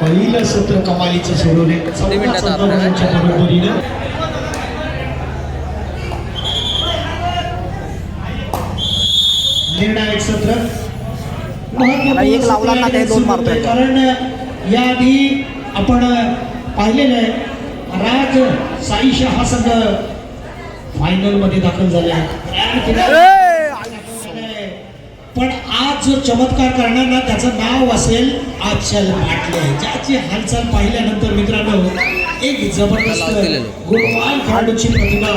पहिलं सत्र कमालीचं सोडवले चौदा बरोबरीनं निर्णायक सत्र. कारण याआधी आपण पाहिलेलं आहे राज साईशा हा संघ फायनलमध्ये दाखल झाला पण आज जो चमत्कार करणार ना त्याचं नाव असेल आचल पाटले ज्याची हालचाल पाहिल्यानंतर मित्रांनो एक जबरदस्त गुणवान खेळाडूची प्रतिभा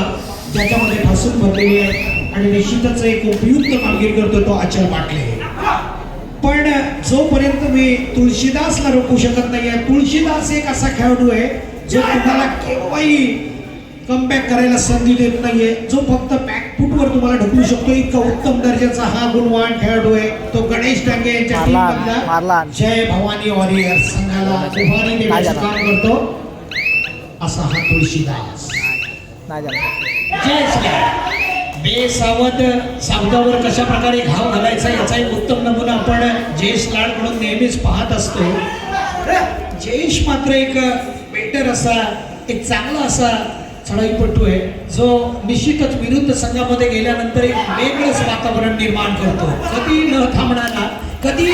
त्याच्यामध्ये ठासून भरलेली आहे. आणि निश्चितच एक उपयुक्त कामगिरी करतो तो आचल पाटले पण जोपर्यंत मी तुळशीदासला रोखू शकत नाही आहे तुळशीदास एक असा खेळाडू आहे जो तुम्हाला केव्हाही कमबॅक करायला संधी देत नाहीये. जो फक्त बॅकफुटवर तुम्हाला ढकलू शकतो इतका उत्तम दर्जाचा हा गुणवान खेळाडू आहे. तो गणेश डांगे यांच्या. जय भवानी वॉरियर संघाला? काम करतो. असा हा तुळशीदास. जय बेसावध सावधावर कशा प्रकारे घाव घालायचा याचा एक उत्तम नमुना आपण जयेश लाड म्हणून नेहमीच पाहत असतो. जयेश मात्र एक बेटर असा एक चांगला असा चढाईपटू आहे. जो निश्चितच विरुद्ध संघामध्ये गेल्यानंतर एक वेगळंच वातावरण निर्माण करतो. कधी न थांबणारा कधी.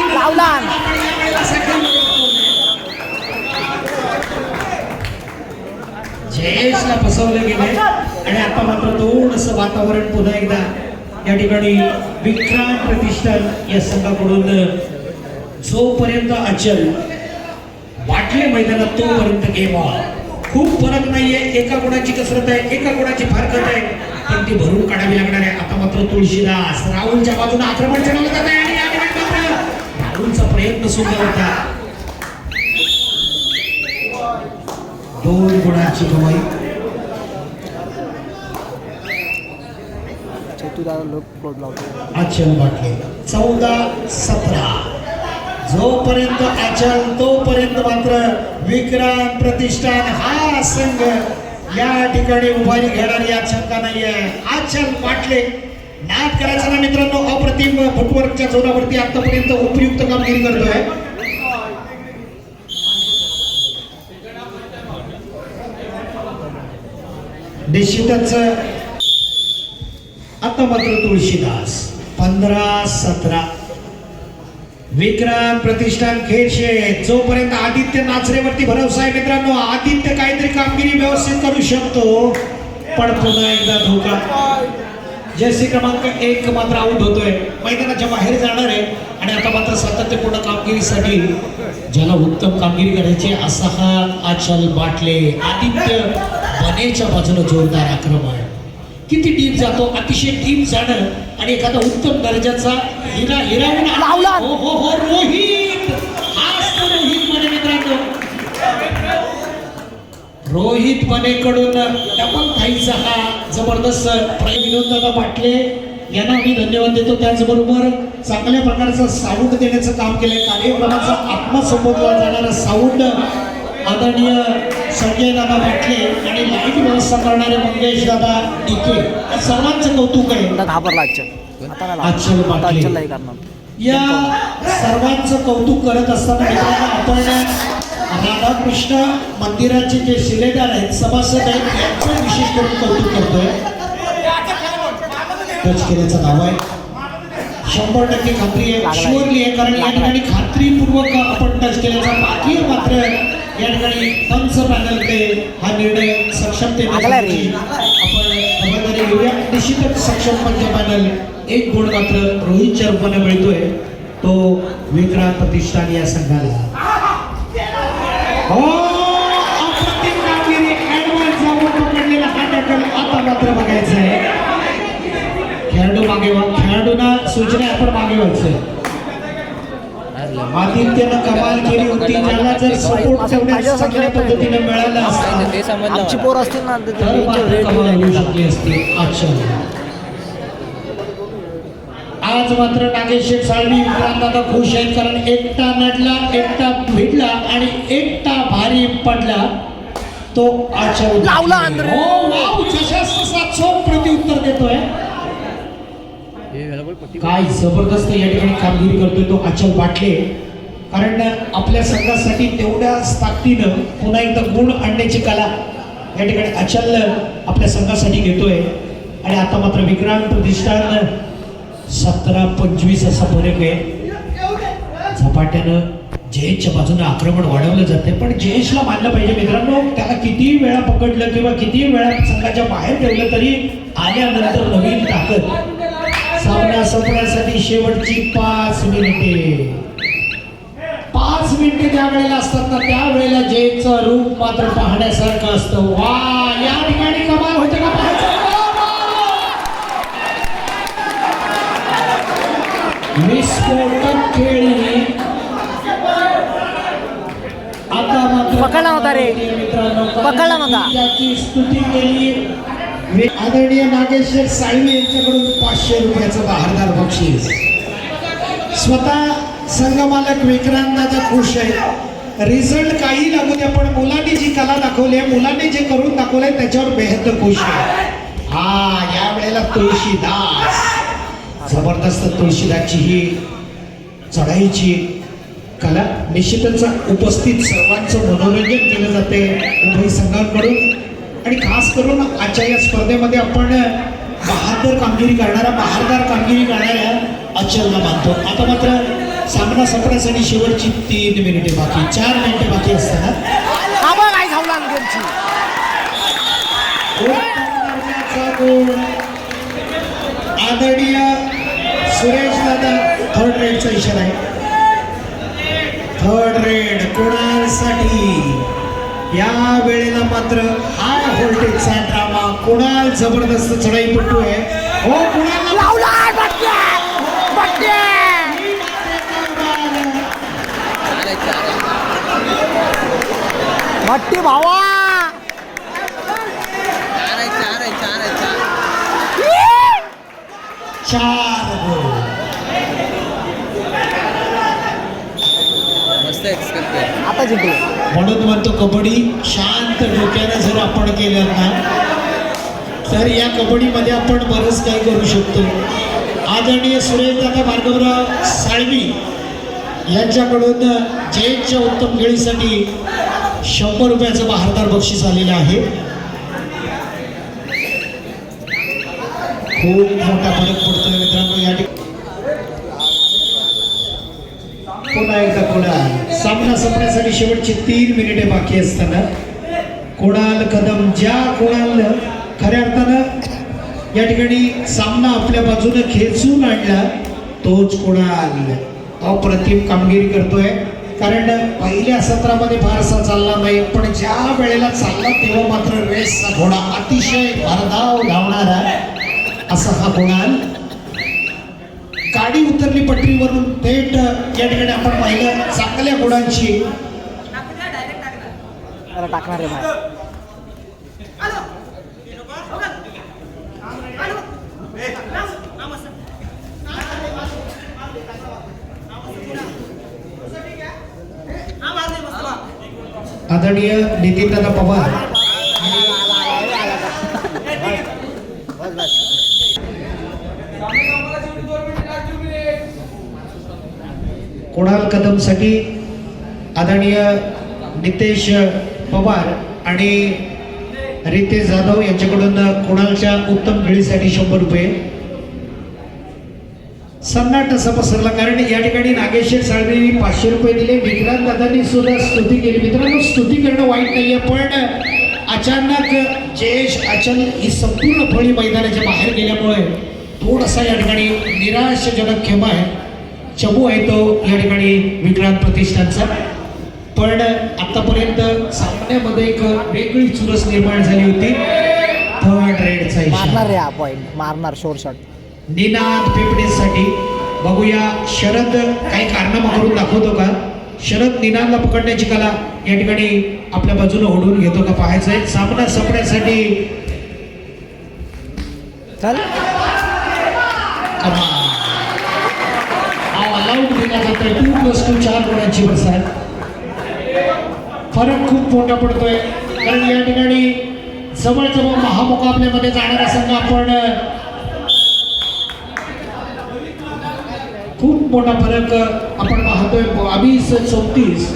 जयेशला फसवलं गेले आणि आता मात्र थोडस वातावरण पुन्हा एकदा या ठिकाणी विक्रांत प्रतिष्ठान या संघाकडून जोपर्यंत अचल वाटले मैदानात तोपर्यंत गेम ऑन खूप फरक नाहीये. एका गुणाची कसरत आहे एका गुणाची फारकत आहे. पण ती भरून काढावी लागणार आहे. आता मात्र तुळशीदास राहुलच्या बाजूने आक्रमण चढवलं जात आहे आणि या ठिकाणी मात्र राहुलचा प्रयत्न सुद्धा होता. दोन गुणांची कमाई. आचल वाटले. चौदा सतरा. जोपर्यंत आचल तोपर्यंत मात्र विक्रांत प्रतिष्ठान हा संघ या ठिकाणी उभारी घेणारी आशंका नाही आहे आचल वाटले नाद करायचा ना मित्रांनो अप्रतिम फुटवर्कच्या जोरावरती आतापर्यंत उपयुक्त कामगिरी करतोय. निश्चितच आता मात्र तुळशीदास पंधरा सतरा. विक्रांत प्रतिष्ठान खेळशे जोपर्यंत आदित्य नाचरेवरती भरोसा आहे मित्रांनो आदित्य काहीतरी कामगिरी व्यवस्थित करू शकतो. पण पुन्हा एकदा धोका. जर्सी क्रमांक एक मात्र आऊट होतोय. मैदानाच्या बाहेर जाणार आहे. आणि आता मात्र सातत्यपूर्ण कामगिरीसाठी ज्याला उत्तम कामगिरी करायची असा हा आचल बाटले. आदित्य बनेच्या बाजूला जोरदार आक्रमण. किती डीप जातो? अतिशय डीप जाणं आणि एखादा उत्तम दर्जाचा हिरा हिरावून लावला. हो हो हो रोहित. हाच रोहित म्हणे मित्रांनो. रोहित बनेकडून डबल थाईचा हा जबरदस्त विनोददादा पाटले यांना मी धन्यवाद देतो. त्याचबरोबर चांगल्या प्रकारचं साऊंड देण्याचं काम केलंय. कार्यक्रमाचा आत्मा संबोधला जाणारा साऊंड आदरणीय संजय दादा पाटले आणि लाइट व्यवस्था करणारे मंगेश दादा डिके या सर्वांचं कौतुक आहे. घाबरला आजच्या. या सर्वांचं कौतुक करत असताना मित्रांनो आपण राधाकृष्ण मंदिराचे जे शिलेदार आहेत सभासद आहेत यांचं विशेष करून कौतुक करतोय. टच केल्याचा दावा आहे. शंभर टक्के खात्री आहे. शुअरली आहे. कारण या. ठिकाणी खात्रीपूर्वक आपण टच केल्याचा बाकी मात्र या ठिकाणी पंच पॅनलकडे हा निर्णय. घेण्याची आपण खबरदारी घेऊया. निश्चितच सक्षम पंच पॅनल एक गुण मात्र रोहितच्या रूपाने मिळतोय. तो विक्रांत प्रतिष्ठान या संघाला. हो अप्रतिम कामगिरी ऍडव्हान्स जाऊन पकडलेला हा टॅकल आता मात्र बघायचं आहे खेळाडू मागे खेळाडूंना सूचना आपण मागे व्हायचं आदित्यनं कमाल केली होती. त्याला जर सपोर्ट तेवढ्या चांगल्या पद्धतीने मिळाला असता. ते समजलं आमची. पोर असतील ना तर कमाल होऊ. शकली असती. अच्छा. आज मात्र नागेश शेठ साळवी विक्रांत खुश आहेत कारण एकटा नडला एकटा भिडला आणि एकटा भारी पडला. तो आचल लावला अंदर. हो वाव जशास तसा चोख प्रत्युत्तर देतोय हे ह्याला बोल पट्टी काय जबरदस्त या ठिकाणी कामगिरी करतोय तो अचल बाटले. कारण आपल्या संघासाठी तेवढ्याच ताकदीनं पुन्हा एकदा गुण आणण्याची कला या ठिकाणी अचल आपल्या संघासाठी घेतोय. आणि आता मात्र विक्रांत प्रतिष्ठान सतरा पंचवीस असा फरक आहे. झपाट्यानं जयेशच्या बाजूने आक्रमण वाढवलं जाते पण जयेशला मानलं पाहिजे मित्रांनो त्याला किती वेळा पकडलं किंवा किती वेळा संघाच्या बाहेर ठेवलं तरी आल्यानंतर नवीन ताकद. सामना संपण्यासाठी शेवटची पाच मिनिटे पाच मिनिटे ज्या वेळेला असतात ना त्या वेळेला जयचं रूप मात्र पाहण्यासारखं असतं वा या ठिकाणी कमाल होते का पाहायचं? विस्फोटक खेळी आता मात्र पकडला होता रे. मित्रांनो पकडला होता. त्याची स्तुती केली मी आदरणीय नागेश्वर साळवी यांच्याकडून पाचशे रुपयाचं बहारदार बक्षीस. स्वतः संघमालक विक्रांताचा खुश आहे रिझल्ट काही लागू द्या पण मुलांनी जी कला दाखवली आहे मुलांनी जे करून दाखवलंय त्याच्यावर बेहद खुश आहे. हा या वेळेला तुळशीदास. जबरदस्त तुळशीदासची ही चढाईची कला. निश्चितच उपस्थित सर्वांचं मनोरंजन केलं जाते. उभय संघांकडून. आणि खास करून आजच्या या स्पर्धेमध्ये आपण बहादर कामगिरी करणारा बहारदार कामगिरी करणाऱ्या अचलला मानतो. आता मात्र सामना संपण्यासाठी शेवटची तीन मिनिटे बाकी चार मिनिटे बाकी असताना आदरणीय सुरेश दादा थर्ड रेडचा इशारा आहे. थर्ड रेड कुणालसाठी या वेळेला मात्र हाय व्होल्टेजचा ड्रामा. कुणाल जबरदस्त चढाईपट्टू आहे. हो कुणाल भावा! चार गोल. मस्त एक्सपेक्ट आता जिंकले म्हणून म्हणतो कबड्डी शांत डोक्यानं जर आपण केलं ना तर या कबड्डीमध्ये आपण बरंच काही करू शकतो. आदरणीय सुरेशदादा भार्गवराव साळवी यांच्याकडून जयंतच्या उत्तम खेळीसाठी शंभर रुपयाचं बहारदार बक्षीस आलेलं आहे. खूप मोठा फरक पडतोय मित्रांनो या ठिकाणी. पुन्हा एकदा पुन्हा. सामना संपण्यासाठी शेवटची तीन मिनिटे बाकी असताना कुणाल कदम ज्या कुणाल खऱ्या अर्थानं या ठिकाणी सामना आपल्या बाजूने खेचून आणला तोच कुणाल. अप्रतिम कामगिरी करतोय. कारण पहिल्या सत्रामध्ये फारसा चालला नाही पण ज्या वेळेला चालला तेव्हा मात्र रेसचा घोडा अतिशय भरधाव धावणारा असा हा कुणाल. पटरीवरून थेट या ठिकाणी आपण पाहिलं चांगल्या गुणांची टाकणार आदरणीय नितीनदादा पवार कुणाल कदमसाठी आदरणीय नितेश पवार आणि रितेश जाधव यांच्याकडून कुणालच्या उत्तम खेळीसाठी शंभर रुपये. सन्नाट असा पसरला कारण या ठिकाणी नागेश्वर साळवेंनी पाचशे रुपये दिले. विक्रांत दादांनी सुद्धा स्तुती केली. मित्रांनो स्तुती करणं वाईट नाही आहे पण अचानक जयेश अचल ही संपूर्ण फळी मैदानाच्या बाहेर गेल्यामुळे थोडासा या ठिकाणी निराशजनक खेमा आहे. चमू आहे तो या ठिकाणी विक्रांत प्रतिष्ठानचा. पण आतापर्यंत सामन्यामध्ये एक वेगळी चुरस निर्माण झाली होती. थर्ड रेडचा मारणार हा पॉईंट मारणार शोर शॉट निनाद पिपडेसाठी बघूया शरद काही कारनामा करून दाखवतो का? शरद निनादला पकडण्याची कला या ठिकाणी आपल्या बाजूने ओढून घेतो का पाहायचंय सामना संपण्यासाठी. अलाउड केला जात आहे टू प्लस टू चार गुणांची बसात फरक खूप मोठा पडतोय. कारण या ठिकाणी जवळजवळ महामुकाबल्यामध्ये जाणारा संघ आपण खूप खूप मोठा फरक आपण पाहतोय. बावीस चौतीस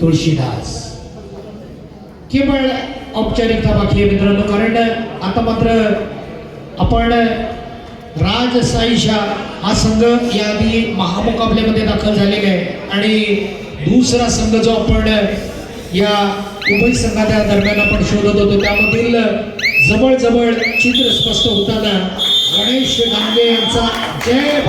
तुळशीदास. केवळ औपचारिकता बाकी आहे मित्रांनो कारण आता मात्र आपण राजसाईशा हा संघ याआधी महामुकाबल्यामध्ये दाखल झालेला आहे. आणि दुसरा संघ जो आपण या उभय संघाच्या दरम्यान आपण शोधत होतो त्यामधील जवळ जवळ चित्र स्पष्ट होताना गणेश डांगे यांचा जय